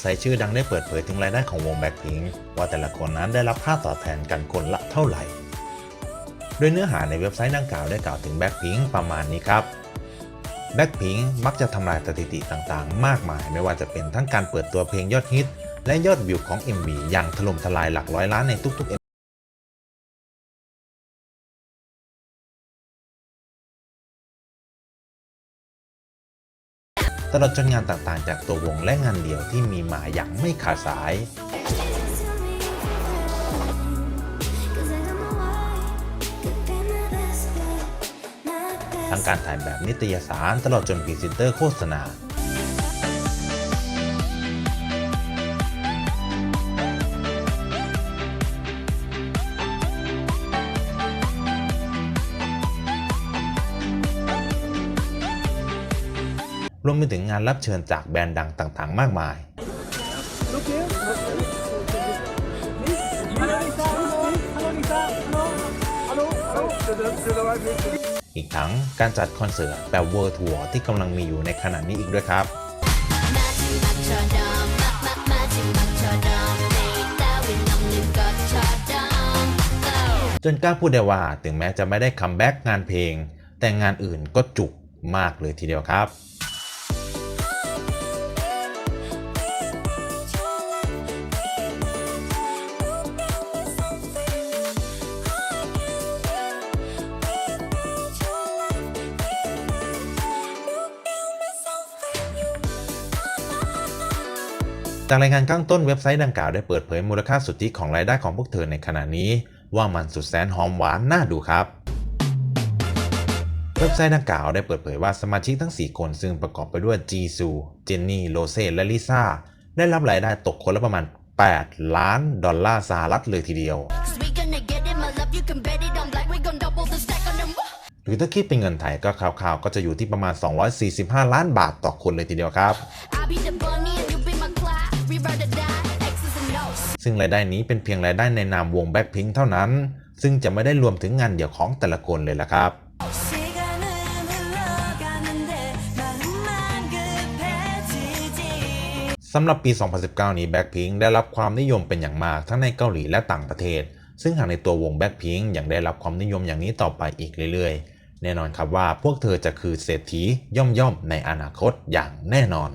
ใส่ชื่อดังได้เปิดเผยถึงรายได้ของวงแบ็คพิงว่าแต่ละคนนั้นได้รับค่าตอบแทนกันคนละเท่าไหร่ โดยเนื้อหาในเว็บไซต์ดังกล่าวได้กล่าวถึงแบ็คพิงประมาณนี้ครับแบ็คพิงมักจะทำลายสถิติต่างๆ มากมาย ไม่ว่าจะเป็นทั้งการเปิดตัวเพลงยอดฮิต และยอดวิวของ MV อย่างถล่มทลายหลักร้อยล้านในทุกๆ ตลอดจนงานต่างๆ จากตัววงและงานเดี่ยวที่มีมาอย่างไม่ขาดสาย ทั้งการถ่ายแบบนิตยสารตลอดจนพรีเซนเตอร์โฆษณา รวมไปถึงงานรับเชิญจากแบรนด์ดังต่างๆ มากมาย อีกทั้งการจัดคอนเสิร์ตแบบเวอร์ทัวร์ที่กำลังมีอยู่ในขณะนี้อีกด้วยครับ จนกล้าพูดได้ว่าถึงแม้จะไม่ได้คัมแบ็กงานเพลง แต่งานอื่นก็จุกมากเลยทีเดียวครับ จากรายงานข้างต้นเว็บไซต์ดังกล่าวได้เปิดเผยมูลค่าสุทธิของรายได้ของพวกเธอในขณะนี้ ว่ามันสุดแสนหอมหวานน่าดูครับ เว็บไซต์ดังกล่าวได้เปิดเผยว่าสมาชิกทั้ง 4 คนซึ่งประกอบไปด้วยจีซูเจนนี่โรเซ่และลิซ่าได้รับรายได้ตกคนละประมาณ 8 ล้านดอลลาร์สหรัฐเลยทีเดียว หรือถ้าคิดเป็นเงินไทยก็คร่าวๆ ก็จะอยู่ที่ประมาณ 245 ล้านบาทต่อคนเลยทีเดียวครับ ซึ่งรายได้นี้เป็นเพียงรายได้ในนามวงแบ็คพิงเท่านั้น ซึ่งจะไม่ได้รวมถึงงานเดี่ยวของแต่ละคนเลยล่ะครับสำหรับปี 2019 นี้แบ็คพิงได้รับความนิยมเป็นอย่างมากทั้งในเกาหลีและต่างประเทศ ซึ่งหากในตัววงแบ็คพิงยังได้รับความนิยมอย่างนี้ต่อไปอีกเรื่อยๆ แน่นอนครับว่าพวกเธอจะคือเศรษฐีย่อมๆในอนาคตอย่างแน่นอน